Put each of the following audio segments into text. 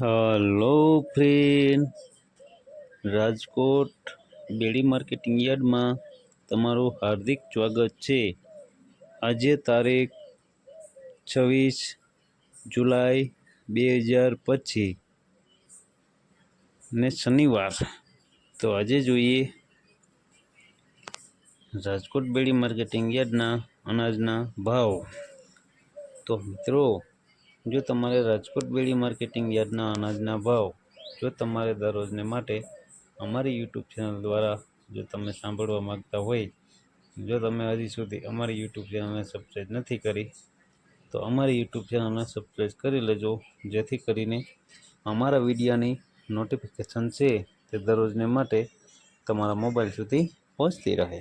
Hello friend Rajkot Bedi marketing યાર્ડમાં તમારું હાર્દિક સ્વાગત છે. આજે તારીખ છવ્વીસ જુલાઈ બે હજાર પચીસ ને શનિવાર. તો આજે જોઈએ રાજકોટ બેડી માર્કેટિંગ યાર્ડના અનાજના ભાવ. તો મિત્રો જો તમારે રાજકોટ બેડી માર્કેટિંગ યાર્ડના અનાજના ભાવ જો તમારે દરરોજને માટે અમારી યુટ્યુબ ચેનલ દ્વારા જો તમે સાંભળવા માગતા હોય, જો તમે હજી સુધી અમારી યુટ્યુબ ચેનલને સબસ્ક્રાઈબ નથી કરી, તો અમારી યુટ્યુબ ચેનલને સબસ્ક્રાઈબ કરી લેજો, જેથી કરીને અમારા વિડીયાની નોટિફિકેશન છે તે દરરોજને માટે તમારા મોબાઈલ સુધી પહોંચતી રહે.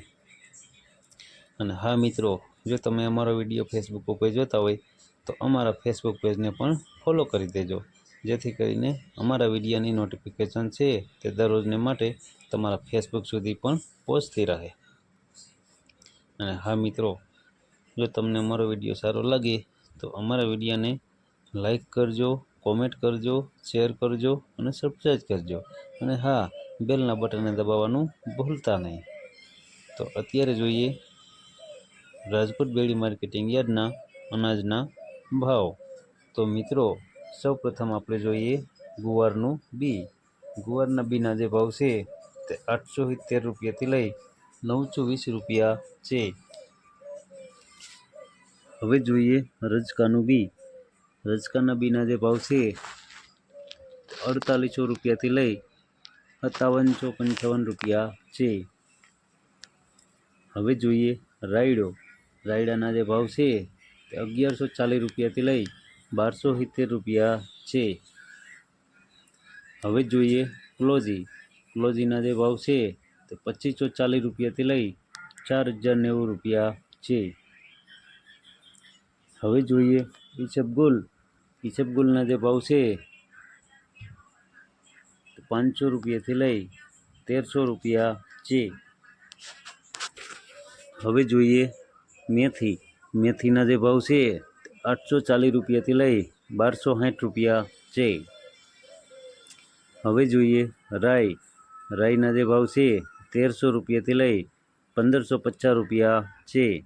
અને હા મિત્રો, જો તમે અમારો વીડિયો ફેસબુક ઉપર જોતા હોય તો અમારા ફેસબુક પેજને પણ ફોલો કરી દેજો. જેથી કરીને અમારા વિડીયોની નોટિફિકેશન છે તે દરરોજને માટે તમારા ફેસબુક સુધી પણ પહોંચતી રહે. અને હા મિત્રો, જો તમને અમારો વીડિયો સારો લાગે, તો અમારા વિડીયોને લાઈક કરજો કોમેન્ટ કરજો શેર કરજો અને સબસ્ક્રાઈબ કરજો. અને હા બેલના બટનને દબાવવાનું ભૂલતા નહીં. તો અત્યારે જોઈએ રાજકોટ બેડી માર્કેટિંગ યાર્ડના અનાજના ભાવ. તો મિત્રો, સૌપ્રથમ આપણે જોઈએ ગુવારનું બી. ગુવારના બીના જે ભાવ છે, તે આઠસો સિત્તેર રૂપિયાથી લઈ નવસો વીસ રૂપિયા છે. હવે જોઈએ રજકાનું બી. રજકાના બીના જે ભાવ છે અડતાલીસો રૂપિયાથી લઈ સત્તાવનસો પંચાવન રૂપિયા છે. હવે જોઈએ રાયડો. રાયડાના જે ભાવ છે અગિયારસો ચાલીસ રૂપિયાથી લઈ બારસો સિત્તેર રૂપિયા છે. હવે જોઈએ ક્લોઝી. ક્લોઝીના જે ભાવ છે તે પચીસો ચાલીસ રૂપિયાથી લઈ ચાર હજાર નેવું રૂપિયા છે. હવે જોઈએ ઈસબગુલ ઈસબગુલના જે ભાવ છે પાંચસો રૂપિયાથી લઈ તેરસો રૂપિયા છે. હવે જોઈએ મેથી. મેથીના જે ભાવ છે તે આઠસો ચાલીસ રૂપિયાથી લઈ બારસો સાઠ રૂપિયા છે. હવે જોઈએ રાઈ. રાઈના જે ભાવ છે, તેરસો રૂપિયાથી લઈ પંદરસો પચાસ રૂપિયા છે.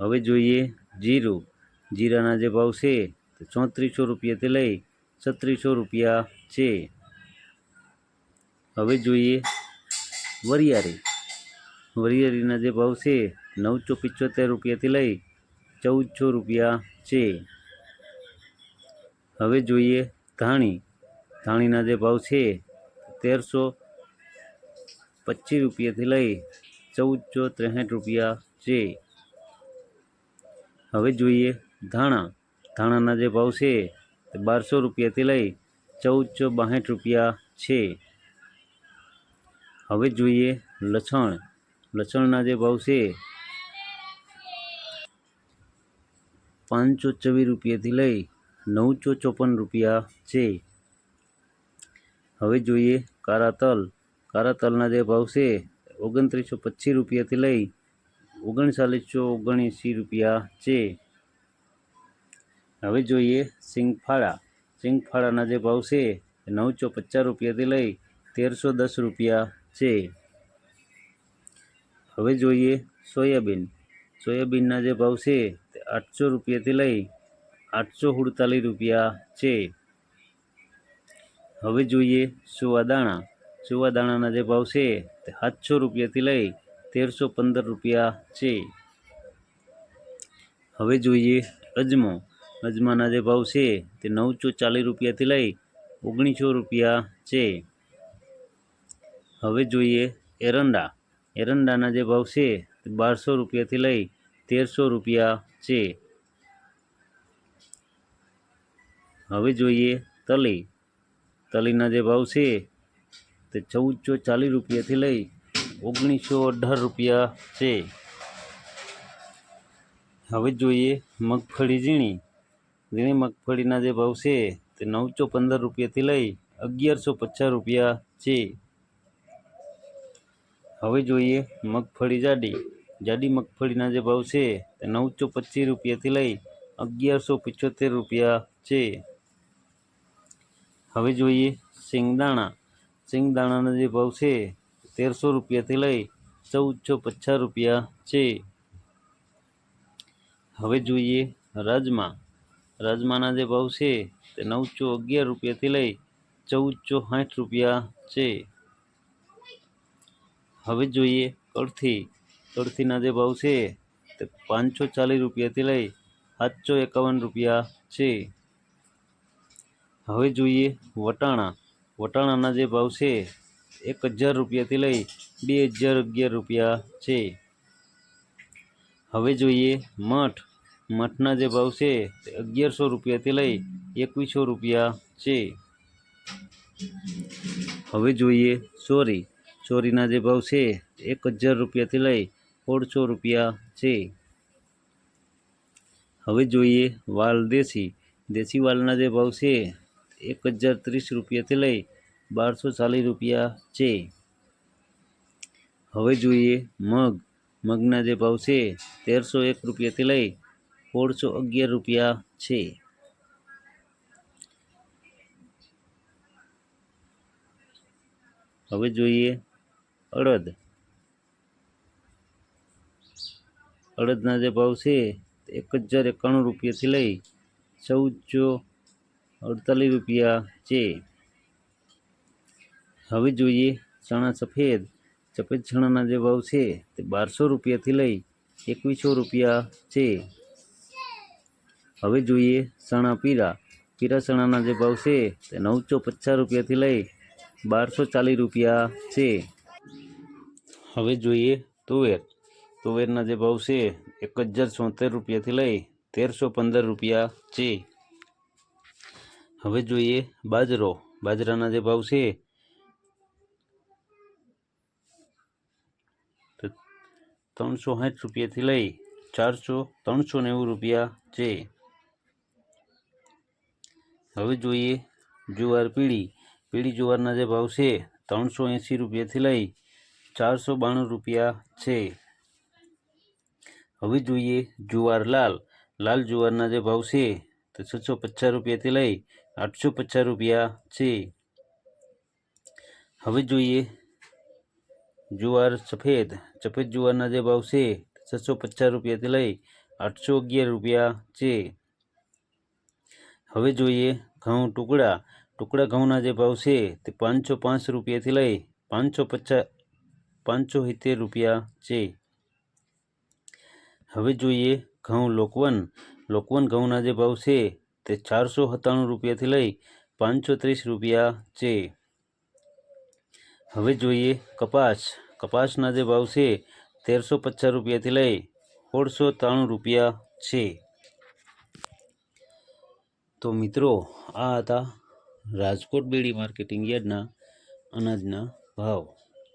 હવે જોઈએ જીરું. જીરાના જે ભાવ છે તે ચોત્રીસો રૂપિયાથી લઈ છત્રીસો રૂપિયા છે. હવે જોઈએ વરિયાળી. વરિયાળીના જે ભાવ છે, નવસો પિચોતેર રૂપિયાથી લઈ ચૌદસો રૂપિયા છે. હવે જોઈએ ધાણી. ધાણીના જે ભાવ છે, તેરસો પચીસ રૂપિયાથી લઈ ચૌદસો ત્રેસઠ રૂપિયા છે. હવે જોઈએ ધાણા. ધાણાના જે ભાવ છે, તે બારસો રૂપિયાથી લઈ ચૌદસો બાસઠ રૂપિયા છે. હવે જોઈએ લસણ. લસણના જે ભાવ છે પાંચસો ચોવીસ રૂપિયાથી લઈ નવસો ચોપન રૂપિયા છે. હવે જોઈએ કારા તલ. કારા તલના જે ભાવ છે, ઓગણત્રીસો પચીસ રૂપિયાથી લઈ ઓગણચાલીસો ઓગણએંસી રૂપિયા છે. હવે જોઈએ સિંગફાળા. સિંગફાળાના જે ભાવ છે, નવસો પચાસ રૂપિયાથી લઈ તેરસો દસ રૂપિયા છે. હવે જોઈએ સોયાબીન. સોયાબીનના જે ભાવ છે તે આઠસો રૂપિયાથી લઈ આઠસો સુડતાલીસ રૂપિયા છે. હવે જોઈએ સુવાદાણા. સુવાદાણાના જે ભાવ છે તે સાતસો રૂપિયાથી લઈ તેરસો પંદર રૂપિયા છે. હવે જોઈએ અજમો અજમાના જે ભાવ છે તે નવસો ચાલીસ રૂપિયાથી લઈ ઓગણીસો રૂપિયા છે. હવે જોઈએ એરંડા. એરંડાના જે ભાવ છે તે બારસો રૂપિયાથી લઈ તેરસો રૂપિયા છે. હવે જોઈએ તલી. તલીના જે ભાવ છે તે ચૌદસો ચાલીસ રૂપિયાથી લઈ ઓગણીસો અઢાર રૂપિયા છે. હવે જોઈએ મગફળી ઝીણી. ઝીણી મગફળીના જે ભાવ છે તે નવસો પંદર રૂપિયાથી લઈ અગિયારસો પચાસ રૂપિયા છે. હવે જોઈએ મગફળી જાડી. જાડી મગફળીના જે ભાવ છે તે નવસો પચીસ રૂપિયાથી લઈ અગિયારસો પિચોતેર રૂપિયા છે. હવે જોઈએ સિંગદાણા સિંગદાણાના જે ભાવ છે તેરસો રૂપિયાથી લઈ ચૌદસો પચાસ રૂપિયા છે. હવે જોઈએ રાજમા. રાજમાના જે ભાવ છે તે નવસો અગિયાર રૂપિયાથી લઈ ચૌદસો સાઠ રૂપિયા છે. હવે જોઈએ કળથી કળથીના જે ભાવ છે, તે પાંચસો ચાલીસ રૂપિયાથી લઈ સાતસો એકાવન રૂપિયા છે. હવે જોઈએ, વટાણા. વટાણાના જે ભાવ છે, એક હજાર રૂપિયાથી લઈ બે હજાર અગિયાર રૂપિયા છે. હવે જોઈએ, મઠ. મઠના જે ભાવ છે, તે અગિયારસો રૂપિયાથી લઈ એકવીસો રૂપિયા છે. હવે જોઈએ ચોરી ચોરીના જે ભાવ છે, એક હજાર રૂપિયાથી લઈ સોળસો રૂપિયા છે. હવે જોઈએ વાલ દેશી. દેશી વાલના જે ભાવ છે, એક હજાર ત્રીસ રૂપિયાથી લઈ બારસો ચાલીસ રૂપિયા છે. હવે જોઈએ મગ. મગના જે ભાવ છે, તેરસો એક રૂપિયાથી લઈ સોળસો અગિયાર રૂપિયા છે. હવે જોઈએ અડદ. અડદના જે ભાવ છે એક હજાર એકાણું રૂપિયાથી લઈ ચૌદસો અડતાલીસ રૂપિયા છે. હવે જોઈએ ચણા સફેદ. સફેદ ચણાના જે ભાવ છે તે બારસો રૂપિયાથી લઈ એકવીસો રૂપિયા છે. હવે જોઈએ ચણા પીરા. પીરા ચણાના જે ભાવ છે તે નવસો પચાસ રૂપિયાથી લઈ બારસો ચાલીસ રૂપિયા છે. હવે જોઈએ તુવેર. તુવેરના જે ભાવ છે, એક હજાર છોતેર રૂપિયાથી લઈ તેરસો પંદર રૂપિયા છે. હવે જોઈએ બાજરો. બાજરાના જે ભાવ છે, તો ત્રણસો સાઠ રૂપિયાથી લઈ ચારસો ત્રણસો નેવું રૂપિયા છે. હવે જોઈએ જુવાર પીળી. પીળી જુવારના જે ભાવ છે, ત્રણસો એંસી રૂપિયાથી લઈ ચારસો બાણું રૂપિયા છે. હવે જોઈએ જુવાર લાલ. લાલ જુવારના જે ભાવ છે તે છસો પચાસ રૂપિયાથી લઈ આઠસો પચાસ રૂપિયા છે. હવે જોઈએ જુવાર સફેદ. સફેદ જુવારના જે ભાવ છે છસો પચાસ રૂપિયાથી લઈ આઠસો અગિયાર રૂપિયા છે. હવે જોઈએ ઘઉં ટુકડા. ટુકડા ઘઉંના જે ભાવ છે તે પાંચસો પાંચ રૂપિયાથી લઈ પાંચસો પચાસ પાંચસો સિત્તેર રૂપિયા છે. હવે જોઈએ ઘઉં લોકવન. લોકવન ઘઉંના જે ભાવ છે તે ચારસો સત્તાણું રૂપિયાથી લઈ પાંચસો રૂપિયા છે. હવે જોઈએ કપાસ. કપાસના જે ભાવ છે તેરસો પચાસ રૂપિયાથી લઈ સોળસો ત્રાણું રૂપિયા છે. તો મિત્રો, આ હતા રાજકોટ બેડી માર્કેટિંગ યાર્ડના અનાજના ભાવ.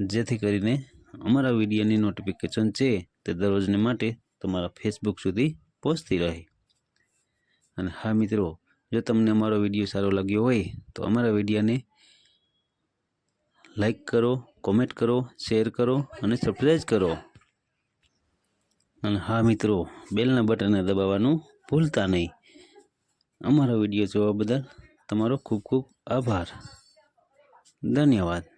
જેથી કરીને અમારા વિડીયોની નોટિફિકેશન છે તે દરરોજને માટે તમારા ફેસબુક સુધી પહોંચતી રહે. અને હા મિત્રો, જો તમને અમારો વીડિયો સારો લાગ્યો હોય, તો અમારા વિડીયોને લાઈક કરો કોમેન્ટ કરો શેર કરો અને સબસ્ક્રાઈબ કરો. અને હા મિત્રો, બેલના બટનને દબાવવાનું ભૂલતા નહીં. અમારા વીડિયો જોવા બદલ તમારો ખૂબ ખૂબ આભાર. ધન્યવાદ.